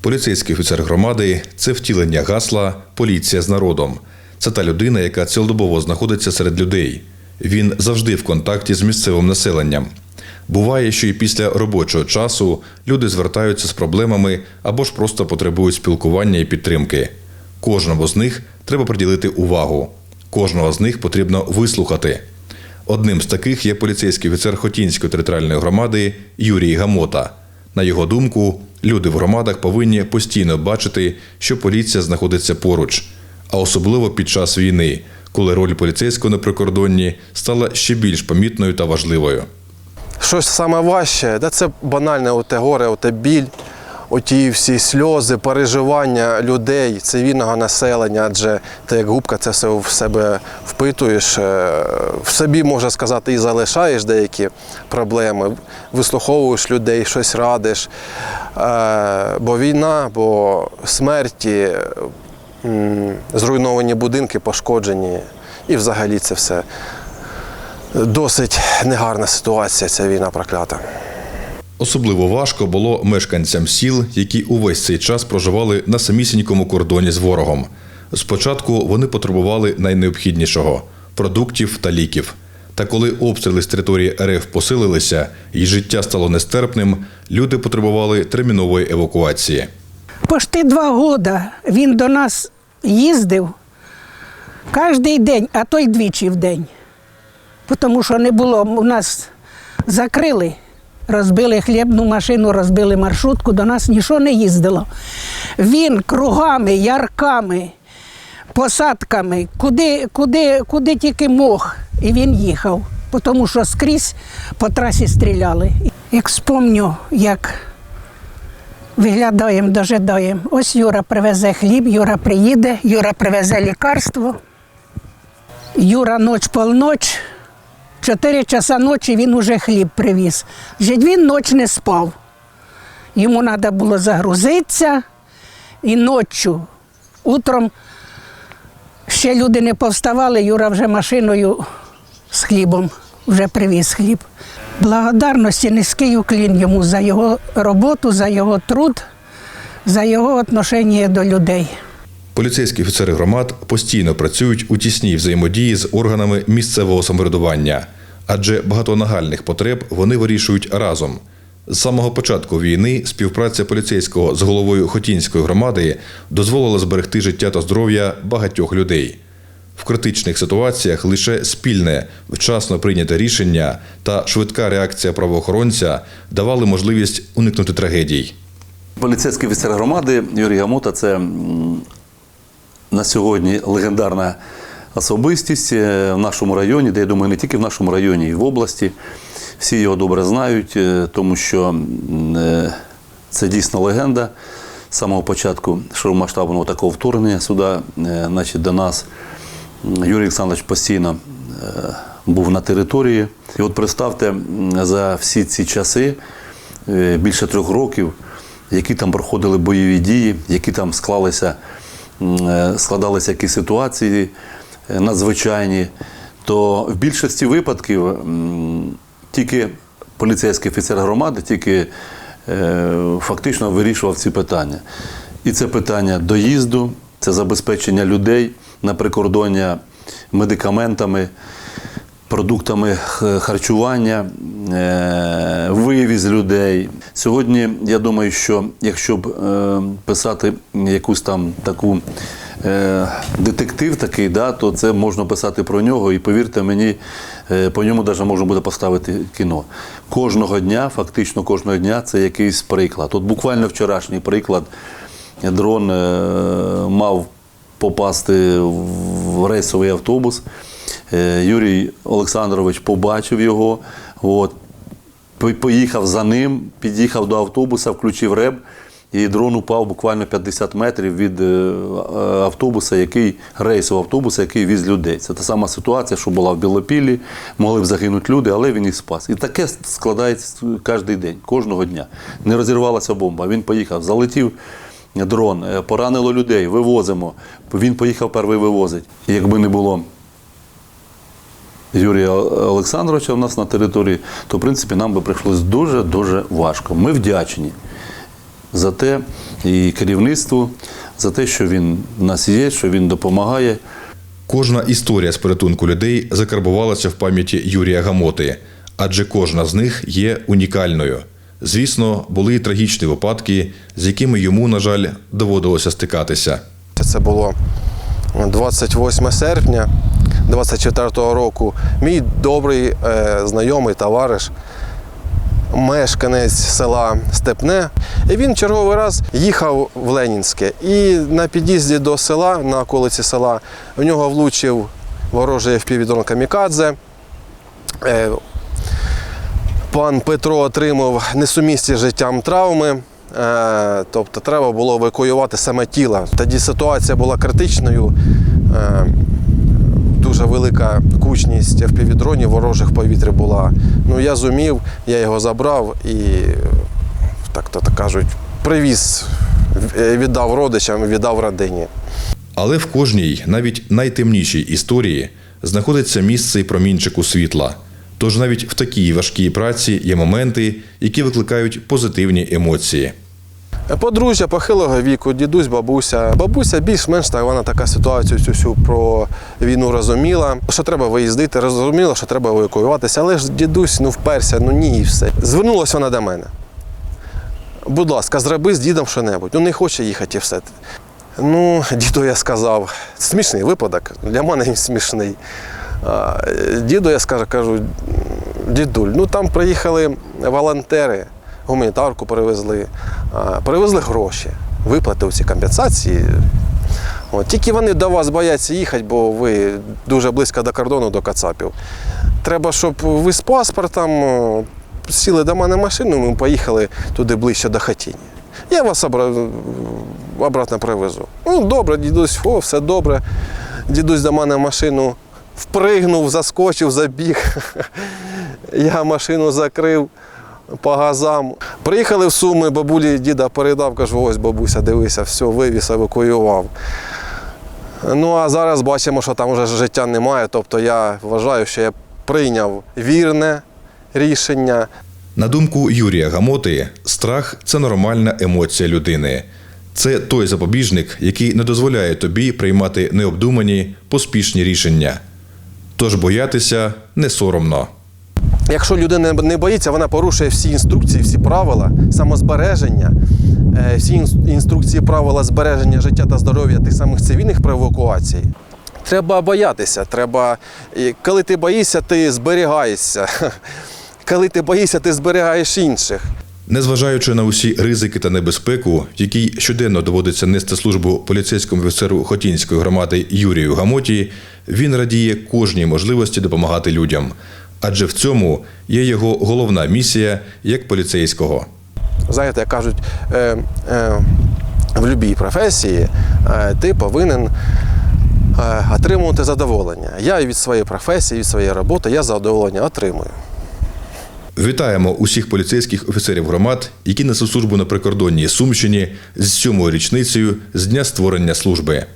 Поліцейський офіцер громади це втілення гасла Поліція з народом. Це та людина, яка цілодобово знаходиться серед людей. Він завжди в контакті з місцевим населенням. Буває, що і після робочого часу люди звертаються з проблемами або ж просто потребують спілкування і підтримки. Кожному з них треба приділити увагу. Кожного з них потрібно вислухати. Одним з таких є поліцейський офіцер Хотінської територіальної громади Юрій Гамота. На його думку, люди в громадах повинні постійно бачити, що поліція знаходиться поруч, а особливо під час війни, коли роль поліцейського на прикордонні стала ще більш помітною та важливою. Щось саме важче, де це банальне оте горе, оте біль, оті всі сльози, переживання людей, цивільного населення, адже ти як губка це все в себе впитуєш, е, в собі, можна сказати, і залишаєш деякі проблеми, вислуховуєш людей, щось радиш. Е, Бо війна, бо смерті, зруйновані будинки, пошкоджені. І взагалі це все досить негарна ситуація, ця війна проклята. Особливо важко було мешканцям сіл, які увесь цей час проживали на самісінькому кордоні з ворогом. Спочатку вони потребували найнеобхіднішого продуктів та ліків. Та коли обстріли з території РФ посилилися і життя стало нестерпним, люди потребували термінової евакуації. Пошти два года він до нас їздив кожен день, а то й двічі в день. Тому що не було, у нас закрили, розбили хлібну машину, розбили маршрутку, до нас нічого не їздило. Він кругами, ярками, посадками, куди, куди, куди тільки мог, і він їхав, тому що скрізь по трасі стріляли. Як спомню, як Виглядаємо, дожидаємо. Ось Юра привезе хліб, Юра приїде, Юра привезе лікарство. Юра ноч полноч, чотири часа ночі він уже хліб привіз. Вже він ноч не спав. Йому треба було загрузитися і ночі. Утром ще люди не повставали, Юра вже машиною з хлібом вже привіз хліб. Благодарності низький уклін йому за його роботу, за його труд, за його відношення до людей. Поліцейські офіцери громад постійно працюють у тісній взаємодії з органами місцевого самоврядування, адже багато нагальних потреб вони вирішують разом. З самого початку війни співпраця поліцейського з головою Хотінської громади дозволила зберегти життя та здоров'я багатьох людей. В критичних ситуаціях лише спільне, вчасно прийняте рішення та швидка реакція правоохоронця давали можливість уникнути трагедій. Поліцейський офіцер громади Юрій Гамота це на сьогодні легендарна особистість е, в нашому районі, де я думаю, не тільки в нашому районі, і в області. Всі його добре знають, е, тому що е, це дійсно легенда з самого початку широкомасштабного такого вторгнення сюди, значить, до нас. Юрій Олександрович постійно був на території. І от представте, за всі ці часи, більше трьох років, які там проходили бойові дії, які там склалися, складалися якісь ситуації надзвичайні, то в більшості випадків тільки поліцейський офіцер громади, тільки е, фактично вирішував ці питання. І це питання доїзду, це забезпечення людей на прикордоння медикаментами, продуктами харчування, е, вивіз людей. Сьогодні я думаю, що якщо б е, писати якусь там таку е, детектив такий, да, то це можна писати про нього, і повірте мені, е, по ньому навіть можна буде поставити кіно. Кожного дня, фактично кожного дня, це якийсь приклад. От буквально вчорашній приклад. Дрон е, мав попасти в рейсовий автобус. Е, Юрій Олександрович побачив його, от, поїхав за ним, під'їхав до автобуса, включив реб, і дрон упав буквально 50 метрів від е, автобуса, який рейсового автобуса, який віз людей. Це та сама ситуація, що була в Білопіллі, могли б загинути люди, але він їх спас. І таке складається кожен день, кожного дня. Не розірвалася бомба. Він поїхав, залетів дрон, е, поранило людей, вивозимо. Він поїхав перший вивозить. Якби не було Юрія Олександровича у нас на території, то в принципі нам би прийшлось дуже-дуже важко. Ми вдячні за те і керівництву, за те, що він в нас є, що він допомагає. Кожна історія з порятунку людей закарбувалася в пам'яті Юрія Гамоти, адже кожна з них є унікальною. Звісно, були і трагічні випадки, з якими йому, на жаль, доводилося стикатися. Це було 28 серпня 24-го року. Мій добрий е, знайомий товариш, мешканець села Степне. І він черговий раз їхав в Ленінське. І на під'їзді до села, на околиці села, в нього влучив ворожий впівдрон камікадзе. Е, Пан Петро отримав несумісті з життям травми, е, тобто треба було евакуювати саме тіло. Тоді ситуація була критичною. Дуже велика кучність впівдронів ворожих в повітрі була. Ну, я зумів, я його забрав і, так то кажуть, привіз, віддав родичам, віддав родині. Але в кожній, навіть найтемнішій історії, знаходиться місце і промінчику світла. Тож навіть в такій важкій праці є моменти, які викликають позитивні емоції. Подружжя похилого віку, дідусь, бабуся. Бабуся більш-менш так вона така ситуацію цю всю про війну розуміла, що треба виїздити, розуміла, що треба евакуюватися, але ж дідусь ну вперся, ну ні, і все. Звернулася вона до мене. Будь ласка, зроби з дідом що-небудь. Ну не хоче їхати і все. Ну, діду я сказав, смішний випадок, для мене він смішний. Діду я скажу, кажу, дідуль, ну там приїхали волонтери, гуманітарку привезли, а, привезли гроші, виплатили ці компенсації. От, тільки вони до вас бояться їхати, бо ви дуже близько до кордону, до Кацапів. Треба, щоб ви з паспортом сіли до мене машину, ми поїхали туди ближче до хатіні. Я вас обратно привезу. Ну, добре, дідусь, о, все добре. Дідусь до мене машину впригнув, заскочив, забіг. Я машину закрив по газам. Приїхали в Суми, бабулі діда передав, кажу, ось бабуся, дивися, все, вивіз, евакуював. Ну а зараз бачимо, що там вже життя немає. Тобто я вважаю, що я прийняв вірне рішення. На думку Юрія Гамоти, страх це нормальна емоція людини. Це той запобіжник, який не дозволяє тобі приймати необдумані, поспішні рішення. Тож боятися не соромно. Якщо людина не боїться, вона порушує всі інструкції, всі правила самозбереження, е, всі інструкції, правила збереження життя та здоров'я тих самих цивільних при евакуації. Треба боятися. Треба, коли ти боїшся, ти зберігаєшся. Коли ти боїшся, ти зберігаєш інших. Незважаючи на усі ризики та небезпеку, якій щоденно доводиться нести службу поліцейському офіцеру Хотінської громади Юрію Гамоті, він радіє кожній можливості допомагати людям. Адже в цьому є його головна місія як поліцейського. Знаєте, як кажуть, е, е, в будь-якій професії е, ти повинен отримувати задоволення. Я від своєї професії, від своєї роботи, я задоволення отримую. Вітаємо усіх поліцейських офіцерів громад, які несуть службу на прикордонній Сумщині з сьомою річницею з дня створення служби.